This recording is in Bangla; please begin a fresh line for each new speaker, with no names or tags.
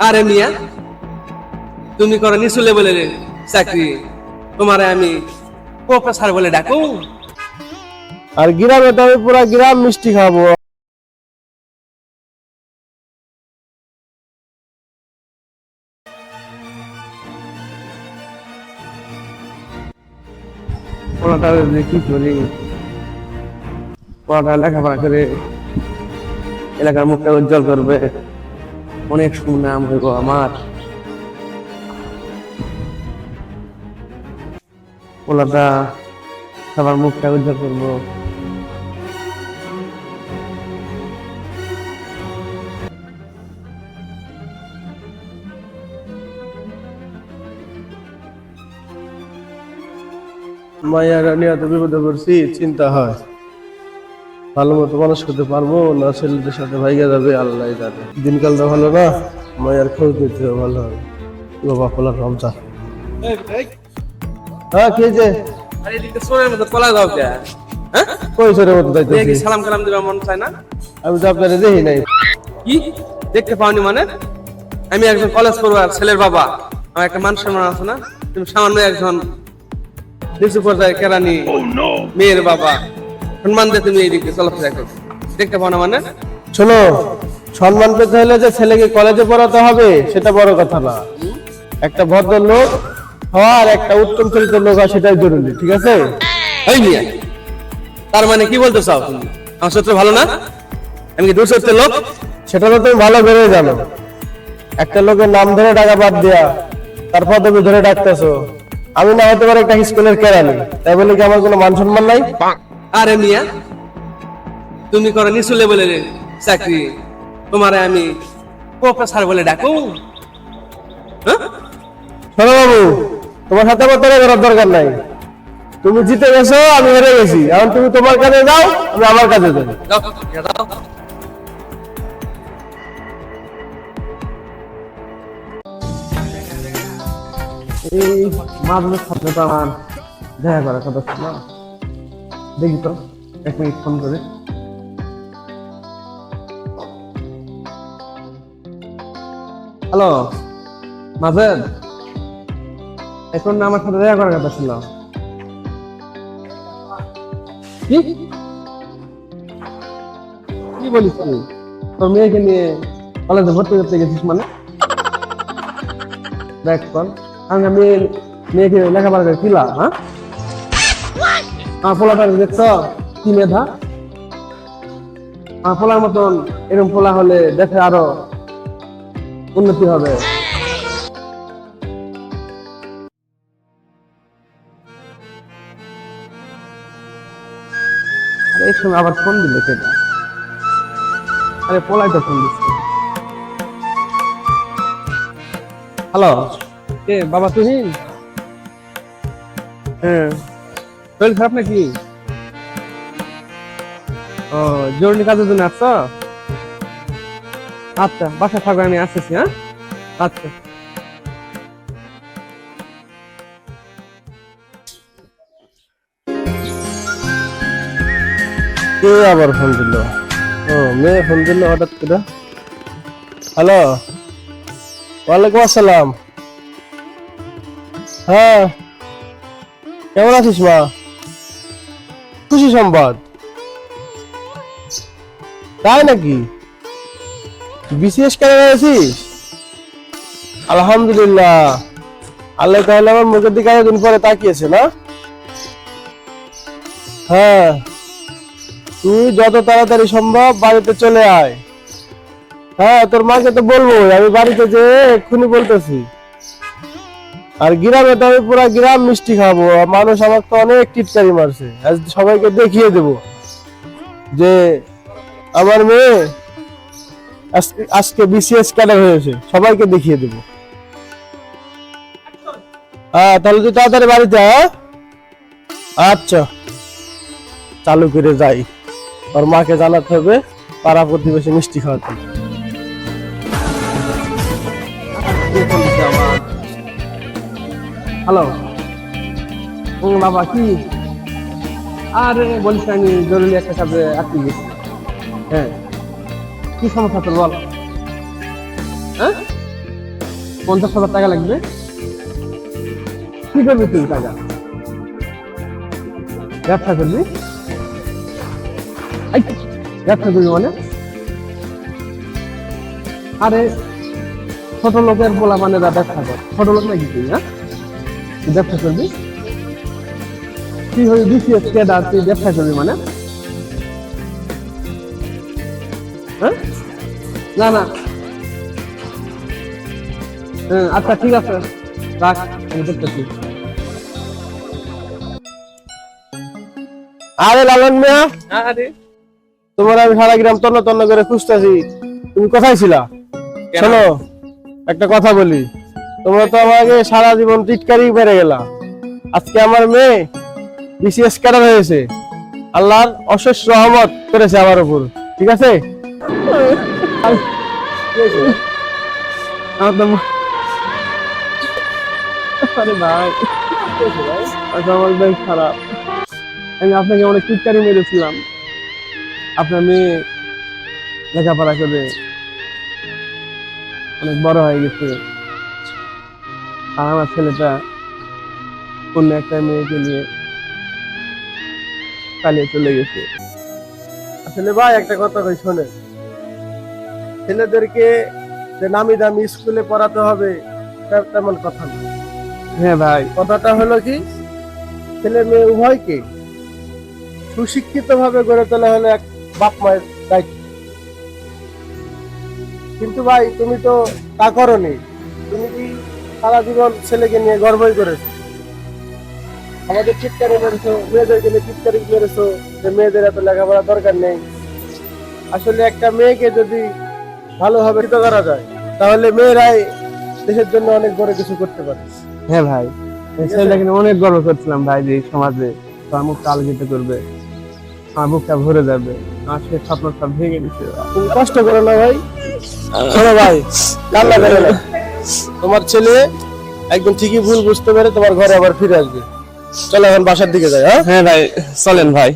আরে মিয়া তুমি করো নিচু লেভেলের চাকরি তোমারে আমি প্রফেসর বলে ডাকো
আর গ্রামে তো আমি পুরা গ্রাম মিষ্টি খাব। পড়াটা যে কি করি? পড়াটা লেখাপড়া করে এলাকার মুখটা উজ্জ্বল করবে। অনেক সুনাম হইব আমার। পড়াটা সবার মুখটা উজ্জ্বল করব। মায়ের নিয়ে বিপদে পড়ছি, চিন্তা হয়। ভালো মতো মানুষ করতে পারব না ছেলেদের সাথে ভাইগা যাবে আল্লাহ জানে দিনকালটা ভালো না মায়ের খোঁজ নিতে ভালো হবে। বাবা খোলার রমজা হ্যাঁ কে যে
আরে এদিকে সোরের মতো পলা দাও কে হ্যাঁ? সালাম কালাম দিবা মন চায় না?
আমি তো আপনারে দেখি নাই।
কি? দেখতে পাওনি মানে? আমি একজন কলেজ পড়ুয়ার ছেলের বাবা। আমার একটা মান সম্মান আছে না? তুমি সামান্য একজন নিচু পর্যায়ে কেরানি মেয়ের বাবা। সম্মান দিয়ে তুমি এইদিকে চলাফেরা করো। দেখতে পাও না মানে?
শোনো সম্মান পেতে হলে যে ছেলেকে কলেজে পড়াতে হবে সেটা বড় কথা না। একটা ভদ্র লোক হওয়ার একটা উত্তম চরিত্রের লোক হয় সেটাই জরুরি ঠিক আছে?
এই মিয়া তার মানে কি বলতে চাও আমার সত্য ভালো না? আমি কি দূর সত্যের লোক?
সেটা তো তুমি ভালো করে জানো। একটা লোকের নাম ধরে টাকা বাদ দেয়া তারপর তুমি ধরে ডাকতেছো। আমি না হতে পারে একটা স্কুলের কেরানি তাই বলে কি আমার কোনো মান সম্মান নাই?
আরে মিয়া তুমি করো নিচু লেভেলের চাকরি। তোমারে আমি প্রফেসর বলে ডাকো হ্যাঁ?
শোনো বাবু তোমার সাথে আমার তর্ক করার দরকার নাই। তুমি জিতে গেছো আমি হেরে গেছি। এখন তুমি তোমার কাজে যাও আমি আমার কাজে যাই এই মাদলের সাথে তো আমার। দেখা করার কথা ছিল। দেখি তো, এক মিনিট ফোন করে। হ্যালো মাজেদ এখন আমার সাথে দেখা করার কথা ছিল। কি? কি বলিস তুই? তোর মেয়েকে নিয়ে কলেজে ভর্তি করতে গেছিস মানে? দেখ কোন আমি মেয়ে মেয়েকে লেখাপড়া করে কিলা হ্যাঁ? পোলাটা দেখছ? কি মেধা? পোলার মতন এরকম পোলা হলে দেখে আরও উন্নতি হবে। এই সময় আবার ফোন দিল কেটা আরে, পোলাই তো ফোন দিচ্ছে। হ্যালো? কে, বাবা তুমি? হ্যাঁ। শরীর খারাপ নাকি? ও, জরুরি কাজের জন্য আসছো আচ্ছা বাসা থাকবে আমি আসতেছি হ্যাঁ? আচ্ছা। কে আবার ফোন দিল? ও, মেয়ে ফোন দিল হঠাৎ করে। হ্যালো? ওয়ালাইকুম আসসালাম। হ্যাঁ। কেমন আছিস মা? খুশি সংবাদ তাই নাকি? বিশেষ কেন আছিস আলহামদুলিল্লাহ। আল্লাহ তাহলে আমার মুখের দিকে এতদিন পরে তাকিয়েছে, না? হ্যাঁ। তুই যত তাড়াতাড়ি সম্ভব বাড়িতে চলে আয়। হ্যাঁ তোর মাকে তো বলব আমি বাড়িতে যে এক্ষুনি বলতেছি। আর গ্রামে তো আমি পুরা গ্রাম মিষ্টি খাব মানুষ আমার তো অনেক টিটকারি মারছে। আজ সবাইকে দেখিয়ে দেব যে আমার মেয়ে আজকে- আজকে বিসিএস ক্যাডার হয়েছে সবাইকে দেখিয়ে দেব। হ্যাঁ তাহলে তুই তাড়াতাড়ি বাড়িতে হ্যাঁ? আচ্ছা। চালু করে যাই। ওর মাকে জানাতে হবে, পাড়া প্রতিবেশী মিষ্টি খাওয়াতে। হ্যালো ও বাবা, কি? আরে, বলিস আমি জরুরি একটা কাজে আটকে গেছি। হ্যাঁ। কি সমস্যা তোর, বল। হ্যাঁ?
পঞ্চাশ হাজার টাকা লাগবে। কি করবি তুই, টাকা? ব্যবসা করবি? ব্যবসা করবি মানে? আরে, ছোট লোকের বলা মানে ব্যবসা কর। ছোট লোক নাকি তুই হ্যাঁ? ব্যবসা করবি? তুই হয়ে বিসিএস ক্যাডার তুই ব্যবসা করবি মানে? হ্যাঁ? না না। হ্যাঁ আচ্ছা ঠিক আছে। রাখ আমি দেখতেছি।
আরে লালন মিয়া।
আরে
তোমার আমি সারা গ্রাম তন্ন তন্ন করে খুঁজতেছি। তুমি কোথায় ছিলা? শোনো একটা কথা বলি। তোমরা তো আমাকে সারা জীবন টিটকারি বেড়ে গেলা। আজকে আমার মেয়ে বিসিএস ক্যাডার হয়েছে। আল্লাহর অশেষ রহমত করেছে আমার উপর। ঠিক আছে?
আচ্ছা খারাপ। আমি আপনাকে অনেক চিৎকারি মেরেছিলাম। আপনার মেয়ে লেখাপড়া করে অনেক বড় হয়ে গেছে। আর আমার ছেলেটা অন্য একটা মেয়েকে নিয়ে পালিয়ে চলে গেছে।
আসলে ভাই একটা কথা কই শোনে ছেলেদেরকে যে নামি দামি স্কুলে পড়াতে হবে তেমন কথা না।
হ্যাঁ ভাই।
কথাটা হলো কি ছেলে মেয়ে উভয়কে সুশিক্ষিত ভাবে গড়ে তোলা হলো এক বাপ মায়ের দায়িত্ব। কিন্তু ভাই তুমি তো তা করনি। তুমি কি সারা জীবন ছেলেকে নিয়ে গর্বই করেছ। আমাদের চিৎকারি মেরেছো মেয়েদেরকে নিয়ে চিৎকারি মেরেছো যে মেয়েদের এত লেখাপড়া দরকার নেই। আসলে একটা মেয়েকে যদি ভালোভাবে করা যায় তাহলে মেয়েরাই দেশের জন্য অনেক বড় কিছু করতে পারে।
হ্যাঁ ভাই এই ছেলেটাকে অনেক গর্ব করছিলাম ভাই যে সমাজে তার মুখটা আলোকিত করবে আমার বুকটা ভরে যাবে আমার সে স্বপ্ন সব ভেঙে দিচ্ছে
কষ্ট করো না ভাই। ভাই কান্না করে না। তোমার ছেলে একদম ঠিকই ভুল বুঝতে পারে তোমার ঘরে আবার ফিরে আসবে। চলো এখন বাসার দিকে যাই হ্যাঁ?
হ্যাঁ ভাই, চলেন ভাই।